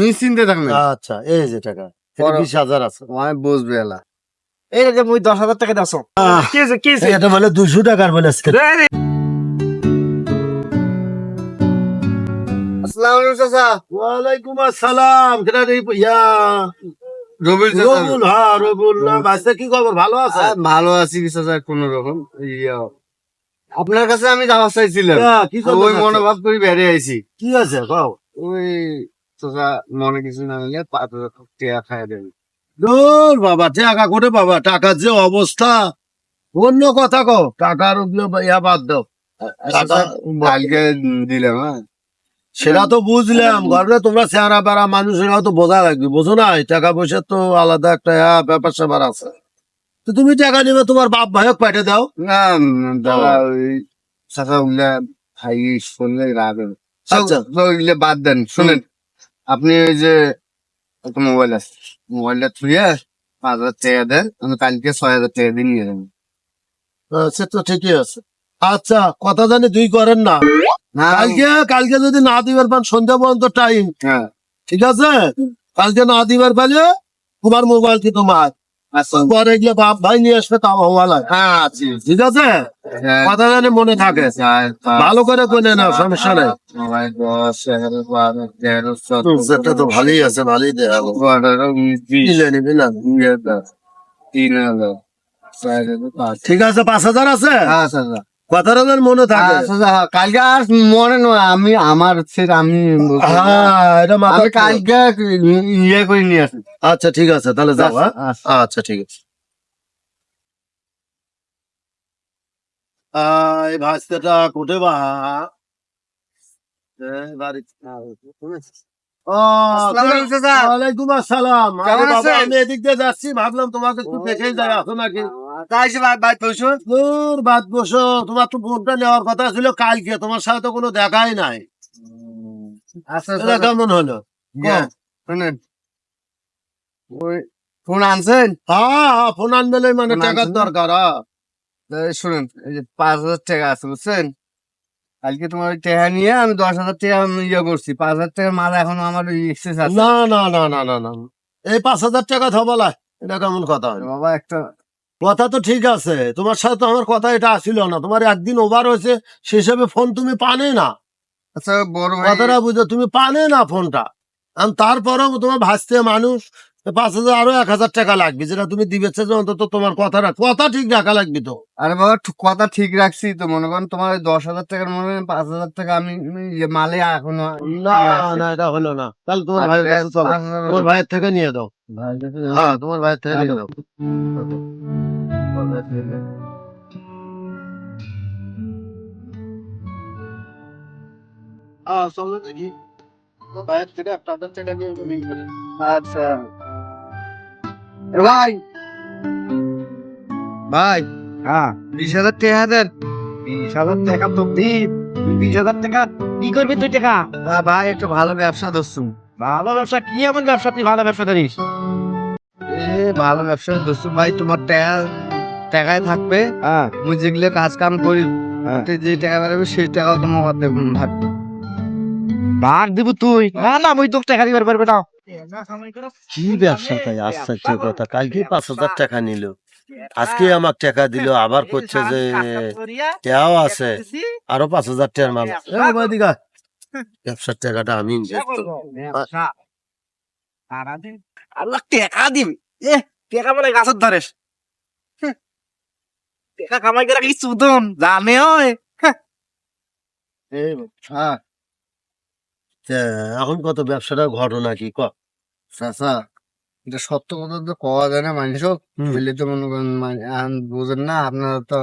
নিশ্চিন্তে থাকবেন। আচ্ছা এই যে টাকা বিশ হাজার আছে। আমি বুঝবে এলা। এই যে মুই দশ হাজার টাকা দাও কি হয়েছে এটা বলে দুশো টাকার বলে আজকে। রে, রে। আসসালামু আলাইকুম চাচা। ওয়ালাইকুম আসসালাম। ইয়া? রবির রবুল হ্যাঁ রবুল বাচ্চা কি খবর? ভালো আছে? ভালো আছি চাচা কোন রকম ইয়া। আপনার কাছে আমি যাওয়া চাইছিলাম। ইয়া, কি ওই? মনোভাব করে বেড়ে আইছি। কি আছে? কও। ওই চাচা মনে কিছু না দেবেন দূর বাবা টাকা করে বাবা টাকার যে অবস্থা। অন্য কথা কও টাকার ইয়া বাদ দাও। কালকে দিলাম হ্যাঁ। সেটা তো বুঝলাম ঘরে তোমরা চেহারা বেড়া মানুষের তো বোঝা লাগবে বোঝো না টাকা পয়সা তো আলাদা একটা ব্যাপার স্যাপার আছে। তো তুমি টাকা নিবে তোমার বাপ ভাইক পাঠিয়ে দাও। না দাদা ওই চাচা শুনলে রাগ আচ্ছা। বাদ দেন শুনেন। আপনি ওই যে একটা মোবাইল আছে। মোবাইলটা থুয়ে পাঁচ হাজার টাকা দেন আমি কালকে ছয় হাজার টাকা দিয়ে নিয়ে যাবেন সে তো ঠিকই আছে। আচ্ছা কথা জানি দুই করেন না। কালকে কালকে যদি না দিবার পান সন্ধ্যা পর্যন্ত টাইম হ্যাঁ। ঠিক আছে? কালকে না দিবার পারলে তোমার মোবাইল কি তোমার পরে গিয়ে বাপ ভাই নিয়ে আসবে তাও হওয়া লাগে। হ্যাঁ ঠিক আছে? হ্যাঁ। কথা জানি মনে থাকে। ভালো করে কোনে না সমস্যা নেই। সেটা তো ভালোই আছে ভালোই দেয়া নিবি না। তিন হাজার পাঁচ ঠিক আছে পাঁচ হাজার আছে? হ্যাঁ কথাটা মনে থাকে। আচ্ছা, আচ্ছা, কালকে আর মনে নয় আমি আমার সেটা আমি বলছি। হ্যাঁ আমি কালকে ইয়ে করে নিয়ে আসি। আচ্ছা ঠিক আছে তাহলে যাও হ্যাঁ? আচ্ছা। ঠিক আছে। এই ভাস্তাটা কোটে বা? আমি এদিক দিয়ে যাচ্ছি ভাবলাম তোমাকে একটু দেখে যাই আসো নাকি? তাই পয়সা দূর বাদ বসো। তোমার তো ফোনটা নেওয়ার কথা ছিল কালকে তোমার সাথে তো কোনো দেখাই নাই। আচ্ছা কেমন হলো? ইয়ে, শুনেন। ওই ফোন আনছেন? হ্যাঁ হ্যাঁ ফোন আনবেলে মানে টাকার দরকার হ্যাঁ। এই শুনেন এই যে পাঁচ হাজার টাকা আছে বুঝছেন? কালকে তোমার ওই টাকা নিয়ে আমি দশ হাজার টাকা ইয়ে করছি। পাঁচ হাজার টাকার মাল এখনও আমার ওই এক্সেস আছে। না না না না না না। এই পাঁচ হাজার টাকা থবলা এটা কেমন কথা? বাবা একটা কথা তো ঠিক আছে তোমার সাথে তো আমার কথা এটা আসিল না তোমার একদিন ওভার হয়েছে সে হিসাবে ফোন তুমি পানে না। আচ্ছা বড় কথাটা বুঝো তুমি পানে না ফোনটা তারপরেও তোমার ভাসতে মানুষ পাঁচ হাজার আরও এক হাজার টাকা লাগবে যেটা তুমি দিবে অন্তত তোমার কথাটা কথা ঠিক রাখা লাগবে তো। আরে বাবা কথা ঠিক রাখছি তো মনে করেন তোমার দশ হাজার টাকার মনে হয় পাঁচ হাজার টাকা আমি ইয়ে মালে এখনও না না এটা হলো না। তাহলে তোমার ভাইয়ের কাছে চলো। পাঁচ হাজার- তোমার ভাইয়ের থেকে নিয়ে দাও। হ্যাঁ তোমার ভাইয়ের থেকে নিয়ে দাও। আচ্ছা। এ ভাই। ভাই। হ্যাঁ। বিশ হাজার টাকা দেন। বিশ হাজার টাকা তো দি বিশ হাজার টাকা কি করবি তুই টাকা? ভাই একটু ভালো ব্যবসা ধরছুম। ভালো ব্যবসা? কি এমন ব্যবসা? তুই ভালো ব্যবসা জানিস এ ভালো ব্যবসা ধরছুম ভাই তোমার টাকা টাকায় থাকবে হ্যাঁ। মুই যেগুলো কাজ কাম করি হ্যাঁ। যে টাকা বেরোবে সেই টাকাও তোমার হাতে থাকবে। দিব তুই। না না মুই তোকে টাকা দিবার পারবে না। কি ব্যবসা তাই? আশ্চর্য কথা। কালকে পাঁচ হাজার টাকা নিল। আজকে আমার টাকা দিল আবার করছে যে টাকাও আছে। আরও পাঁচ হাজার টাকার মাল। ব্যবসার টাকাটা আমি টাকা দিবি। এ টাকা বলে গাছত ধরেস হুঁ। টাকা কামাই করে কি সুদন জানে হ্যাঁ। এখন কত ব্যবসাটার ঘটনা কি ক? চাচা এটা সত্য কথা তো কওয়া যায় না মানুষ। বললে তো মনে করেন বুঝেন না আপনারা তো।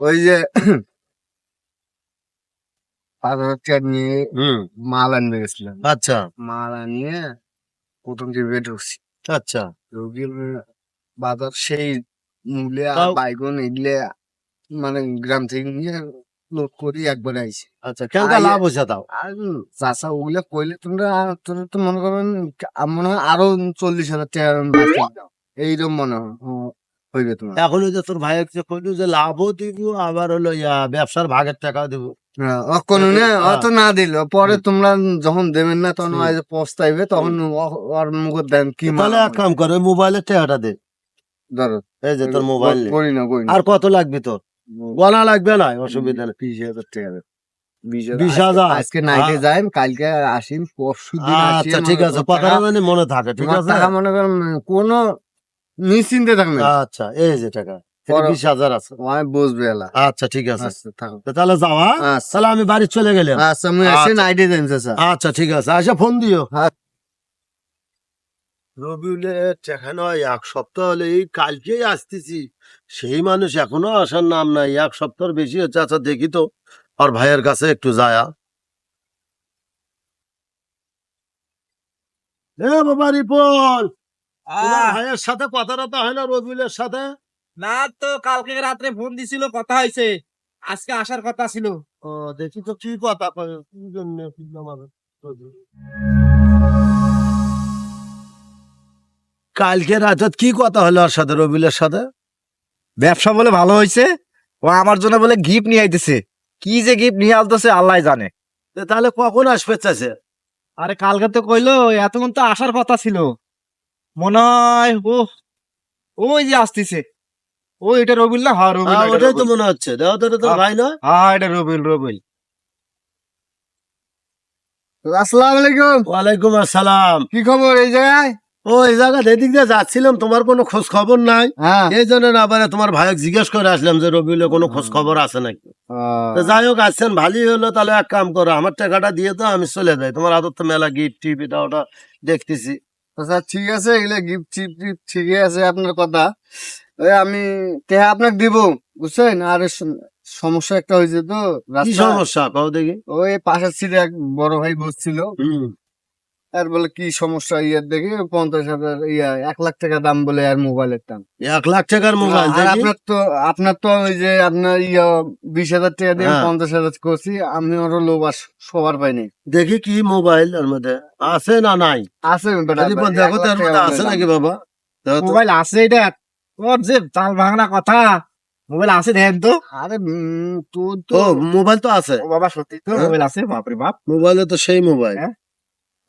ওই যে পাঁচ হাজার টাকা নিয়ে হুম। মাল আনতে গেছিলাম। আচ্ছা। মাল আনিয়ে প্রথম টিপে ঢুকছি আচ্ছা। রোগীর বাজার সেই আর তাও- বাইগন এগুলো মানে গ্রাম থেকে নিয়ে লোড করি একবার আইছি। আচ্ছা আইয়ে- লাভ হয়েছে তাও? আর চাষা ওগুলো কইলে তোমরা তোরা তো মনে করেন আ- মনে হয় আরও চল্লিশ হাজার টাকা। এইরকম মনে হয় হ- হইবে তোমার। এখন ওই যে তোর ভাইয়ের যে কইলো যে লাভও দিব আবার হলো ইয়া ব্যবসার ভাগের টাকা দিব। হ্যাঁ, ও কোনো না ও হ্যাঁ। তো না দিল। পরে তোমরা যখন দেবেন না তখন ওই যে পস্তাইবে তখন ও- ওর মুখে দেন কি তাহলে এক কাম করে মোবাইলের টাকাটা দে। ধরো এই যে তোর মোবাইল করি না করি আর কত লাগবে তোর? গলা লাগবে না? অসুবিধা নেই। বিশ হাজার টাকা দেন। বিশ হাজার আজকে নাইটে যাই কালকে আসিন পরশু দিন আচ্ছা ঠিক আছে। কথাটা মানে মনে থাকে ঠিক আছে? টাকা মনে করেন কোনো নিশ্চিন্তে থাকবেন আচ্ছা এই যে টাকা। বিশ হাজার আছে। আমি এলা। আচ্ছা ঠিক আছে। আচ্ছা থাকো। তাহলে যাও হ্যাঁ? আচ্ছা। তাহলে আমি বাড়ি চলে গেলাম। আচ্ছা আমি আসি। নাইটে যাই আচ্ছা ঠিক আছে। আচ্ছা ফোন দিও। হ্যাঁ। রবিউলের টাকা নয় এক সপ্তাহ হলে এই কালকেই আসতেছি। সেই মানুষ এখনও আসার নাম নাই। এক সপ্তাহ বেশি হচ্ছে। আচ্ছা দেখি তো। আর ভাইয়ের কাছে একটু যায়া। বাবা রিপন! ভাইয়ের সাথে কথা টথা হয় না রবিউলের সাথে? না তো কালকে রাত্রে ফোন দিছিল কথা হয়েছে। আজকে আসার কথা ছিল। ও দেখি তো কি কথা কি জন্য কালকে রাতে কি কথা হলো ওর সাথে রবিউলের সাথে? ব্যবসা বলে ভালো হয়েছে ও আমার জন্য বলে গিফট নিয়ে আইতেছে। কি যে গিফট নিয়ে আসতেছে আল্লাহ জানে। তে তাহলে কখন আসবে চাইছে আরে কালকে তো কইলো এতক্ষণ তো আসার কথা ছিল। মনে হয় ও ওই যে আসতেছে। ও এটা রবিল না? হ্যাঁ রবিল হ্যাঁ, ওটাই তো মনে হচ্ছে। দেখো তো। ভাই না? হ্যাঁ এটা রবিল রবিল আসসালামু আলাইকুম। ওয়ালাইকুম আসসালাম। কি খবর এই জায়গায়? ও এই জায়গা এদিক দিয়ে যাচ্ছিলাম তোমার কোনো খোঁজ খবর নাই। হ্যাঁ। এই জন্য আবার তোমার ভাইকে জিজ্ঞেস করে আসলাম যে রবিউলের কোনো খোঁজ খবর আছে নাকি? যাই হোক আসছেন ভালোই হলো তাহলে এক কাম করো আমার টাকাটা দিয়ে তো আমি চলে যাই। তোমার আদর তো মেলা গিফট টিপ এটা ওটা দেখতেছি। আচ্ছা ঠিক আছে এগুলো গিফট টিপ টিপ ঠিকই আছে আপনার কথা। ওই আমি টেহা আপনাকে দিব বুঝছেন? আর সমস্যা একটা হয়েছে তো কি সমস্যা? কও দেখি। ওই পাশের সিটে এক বড় ভাই বসছিল। হুম। আর বলে কি সমস্যা ইয়ার দেখি পঞ্চাশ হাজার ইয়া এক লাখ টাকা দাম বলে আর মোবাইলের দাম। এক লাখ টাকার মোবাইল আর আপনার তো আপনার তো ওই যে আপনার ইয়া বিশ হাজার টাকা দিয়ে হ্যাঁ। পঞ্চাশ হাজার করছি আমি ওরও লোভ সবার পাইনি। দেখি কি মোবাইল এর মধ্যে আছে না নাই? আছে দেখো লাখ তো এর টাকা মধ্যে আছে নাকি বাবা? মোবাইল আছে এটা ওর যে তাল ভাঙনা কথা মোবাইল আছে দেখেন তো। আরে তোর তো মোবাইল তো আছে। বাবা সত্যি তো হ্যাঁ? মোবাইল আছে বাপরে বাপ। মোবাইলে তো সেই মোবাইল। হ্যাঁ?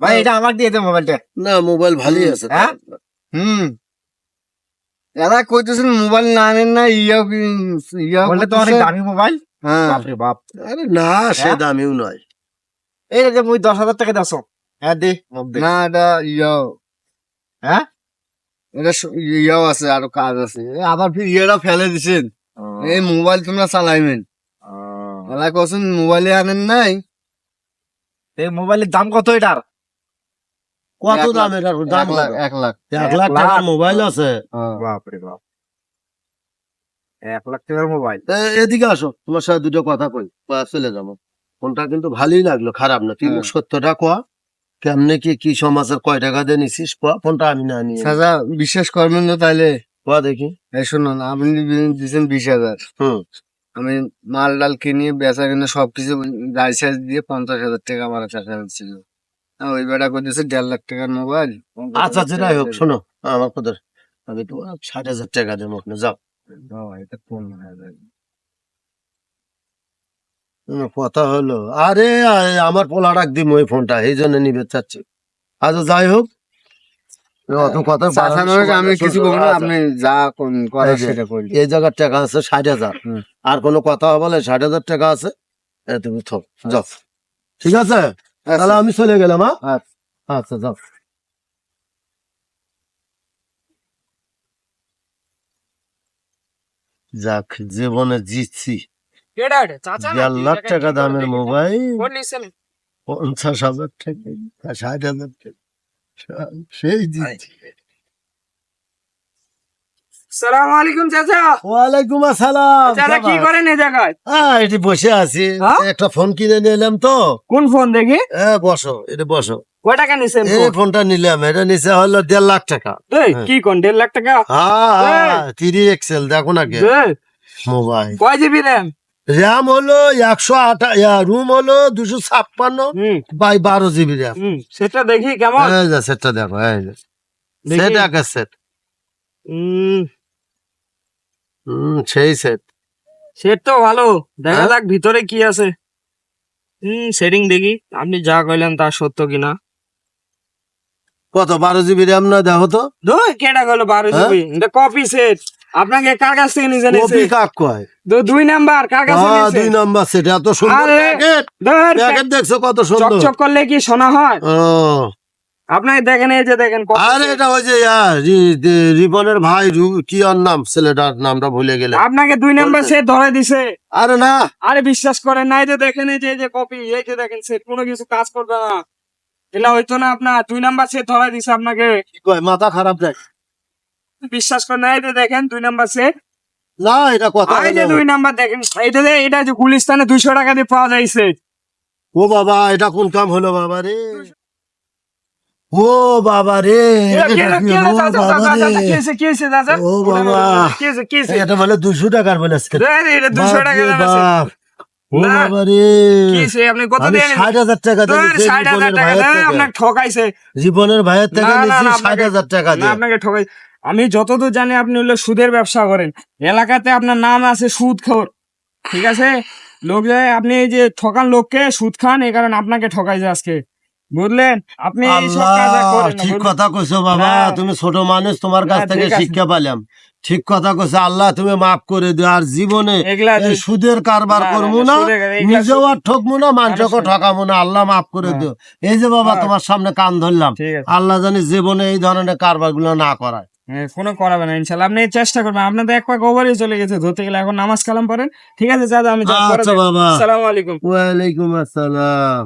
ভাই এটা আমাকে দিয়ে দে মোবাইলটা। না মোবাইল ভালোই আছে হ্যাঁ? হুম। এরা কইতেছেন মোবাইল না আনেন না ইয়া ইয়া বললে তো অনেক দামি মোবাইল। হ্যাঁ। বাপরে বাপ। আরে না সে হ্যাঁ? দামিও নয়। এই যে মুই দশ হাজার টাকা দাস। হ্যাঁ দে না এটা ইয়া হ্যাঁ? এটা ইয়াও আছে আরও কাজ আছে। এ আবার ফির ইয়েরা ফেলে দিছেন। এই মোবাইল তোমরা চালাইবেন। এলা কছেন মোবাইলে আনেন নাই। এই মোবাইলের দাম কত এটার? কত দাম এটার দাম এক লাখ এক লাখ। টাকার মোবাইল আছে? হ্যাঁ। বাপরে বাপ। এক লাখ টাকার মোবাইল? এদিকে আসো তোমার সাথে দুটো কথা কই চলে যাব। ফোনটা কিন্তু ভালোই লাগল খারাপ না। তুই হ্যাঁ। সত্যটা কোয়া কেমনে কি কি সমাজের কয় টাকা দিয়ে নিছিস ফোনটা আমি না নিয়ে সাজা বিশ্বাস করবেন না তাইলে? কোয়া দেখি। এই শুনুন আপনি দিয়েছেন বিশ হাজার। হুম। আমি মাল ডাল কিনে বেচা কিনে সবকিছু লাইসেন্স দিয়ে পঞ্চাশ হাজার টাকা আমার টাকা ছিল। ওই বেটা করতেছে দেড় লাখ টাকার মোবাইল। আচ্ছা যেটাই হোক শোনো। আমার কথা আমি তো ষাট হাজার টাকা দেবো ওখানে যাও। এটা কোন হয়ে কথা হলো আরে আমার পোলা রাখ দিম ওই ফোনটা এই জন্য নিবে চাচ্ছি। আচ্ছা যাই হোক অত কথা নয়, আমি কিছু বলব না আপনি যা কোন- এই সেটা করি এই জায়গার টাকা আছে ষাট হাজার। আর কোনো কথা বলে ষাট হাজার টাকা আছে তুমি থো যাও। ঠিক আছে? তাহলে আমি চলে গেলাম হ্যাঁ? আচ্ছা। যাও। যাক জীবনে জিতছি। লাখ টাকা দামের মোবাইল। পঞ্চাশ হাজার টাকা ষাট হাজার টাকা সেই জিতছি। সালাম আলাইকুম চাচা। ওয়ালাইকুম আসসালাম। চাচা কি করেন এই জায়গায়? হ্যাঁ এটি বসে আছি। হ্যাঁ? একটা ফোন কিনে নিলাম তো। কোন ফোন দেখি? এ বসো এটা বসো। কয় টাকা নিছেন এই ফোনটা নিলাম এটা নিচে হলো দেড় লাখ টাকা। হ্যাঁ। কি কোন দেড় লাখ টাকা? হ্যাঁ থ্রি এক্সেল দেখো না কে। মোবাইল। কয় জিবি র্যাম? র্যাম হলো একশো রুম হলো দুশো ছাপ্পান্ন বাই বারো জিবি র্যাম। সেটা দেখি কেমন? সেটটা দেখো সেট সেট। হুম সেই সেট সেট তো ভালো। দেখা হ্যাঁ? যাক ভিতরে কি আছে। হুম সেটিং দেখি। আপনি যা কইলেন তা সত্য কিনা। কত বারো জিবি র্যাম না দেখো তো? দুই কেটা গেল বারো? জিবি এটা কপি সেট আপনাকে কার কাছ থেকে নিয়ে কপি কাক কয়? দুই নাম্বার কার কাছে হ্যাঁ দুই নাম্বার সেট এত সুন্দর প্যাকেট প্যাকেট দেখছ কত সুন্দর? চকচক করলে কি শোনা হয়? ও। আপনাকে দেখেন এই যে দেখেন আরে এটা ওই যে রি- রি- রিপনের ভাই কি নাম? ছেলেটার নামটা ভুলে গেলে। আপনাকে দুই নাম্বার ধরে দিছে। আরে না। আরে বিশ্বাস করেন না এই যে দেখেন এই যে যে কপি এই যে দেখেন সেট কোনো কিছু কাজ করবে না। এলা হইতো না আপনার দুই নাম্বার ধরে দিছে আপনাকে। কি কয় মাথা খারাপ দেখ। বিশ্বাস করেন না এই যে দেখেন দুই নাম্বার না এটা কথা এই যে দুই নাম্বার দেখেন এটা যে গুলিস্তানে দুইশো টাকা দিয়ে পাওয়া যাইছে। ও বাবা এটা কোন কাম হলো বাবা রে? ও বাবা রে। ও বাবা। এটা বলে দুশো টাকার বলেছে দুশো টাকা বাপ রে দাম আছে। বাপ। ও বাবা রে। আপনি কত আমি দিয়ে ষাট হাজার টাকা ষাট হাজার টাকা ভাইয়ের দেন, থেকে। আপনাকে ঠকাইছে। জীবনের ভাইয়ের থেকে ষাট হাজার টাকা আপনাকে ঠকাই আমি যতদূর জানি আপনি হলো সুদের ব্যবসা করেন। এলাকাতে আপনার নাম আছে সুদ খোর ঠিক আছে? লোক যায় আপনি যে ঠকান লোককে সুদ খান এই কারণে আপনাকে ঠকাইছে আজকে। বুঝলেন? আপনি ঠিক কথা কইছো বাবা হ্যাঁ। তুমি ছোট মানুষ তোমার কাছ হ্যাঁ, থেকে শিক্ষা পেলাম ঠিক কথা কইছো আল্লাহ তুমি মাফ করে দিও। আর জীবনে এই সুদের কারবার করব না, নিজেও আর ঠকবো না মানুষকে ঠকাবো না আল্লাহ মাফ করে হ্যাঁ। দিও। এই যে বাবা। তোমার সামনে কান ধরলাম। আল্লাহ জানি জীবনে এই ধরনের কারবারগুলো না করায়। কোনো করাবে না ইনশাল্লাহ। আপনি চেষ্টা করবেন। আপনার তো এক পাক ওভারই চলে গেছে ধরতে গেলে এখন নামাজ কালাম পড়েন। ঠিক আছে দাদা আমি পরে আচ্ছা আসসালামু আলাইকুম। ওয়ালাইকুম আসসালাম।